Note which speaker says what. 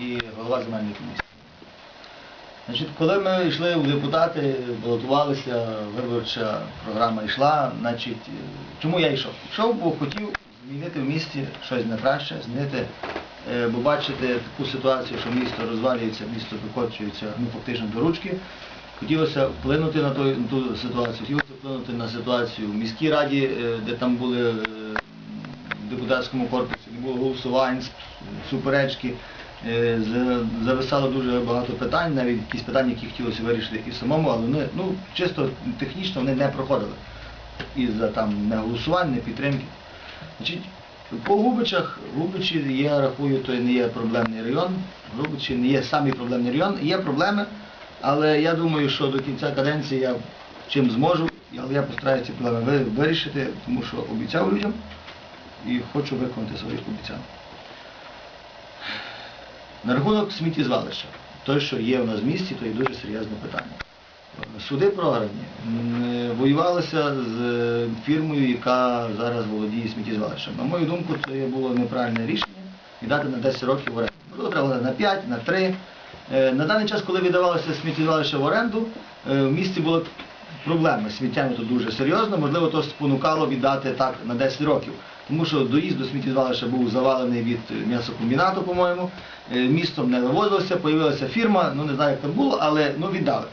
Speaker 1: І голова земельної комісії. Значить, коли ми йшли в депутати, балотувалися, виборча програма йшла, значить, е, чому я йшов? Йшов, бо хотів змінити в місті щось на краще, змінити, е, бо бачити таку ситуацію, що місто розвалюється, місто викочується ну, фактично до ручки. Хотілося вплинути на, той, на ту ситуацію, хотілося вплинути на ситуацію в міській раді, е, де там були в депутатському корпусі, не було голосувань, суперечки. Е, Зависало дуже багато питань, навіть якісь питання, які хотілося вирішити і самому, але вони ну, чисто технічно вони не проходили. Із-за там не голосувань, не підтримки. Значить, по Губичах, Губичі, я рахую, то не є проблемний район. Губичі не є самий проблемний район. Є проблеми, але я думаю, що до кінця каденції я чим зможу, але я постараюся ці проблеми вирішити, тому що обіцяв людям і хочу виконати свої обіцянки. На рахунок сміттєзвалища. Те, що є в нас в місті, то є дуже серйозне питання. Суди програні. Воювалися з е, фірмою, яка зараз володіє сміттєзвалищем. На мою думку, це було неправильне рішення віддати на 10 років в оренду. Можливо, треба на 5, на 3. Е, На даний час, коли віддавалося сміттєзвалище в оренду, е, в місті були проблеми з сміттями тут дуже серйозно. Можливо, то спонукало віддати так на 10 років. Тому що доїзд до сміттєзвалища був завалений від е, м'ясокомбінату, по-моєму. Е, Містом не вивозилося, появилася фірма, ну не знаю, як там було, але ну віддали.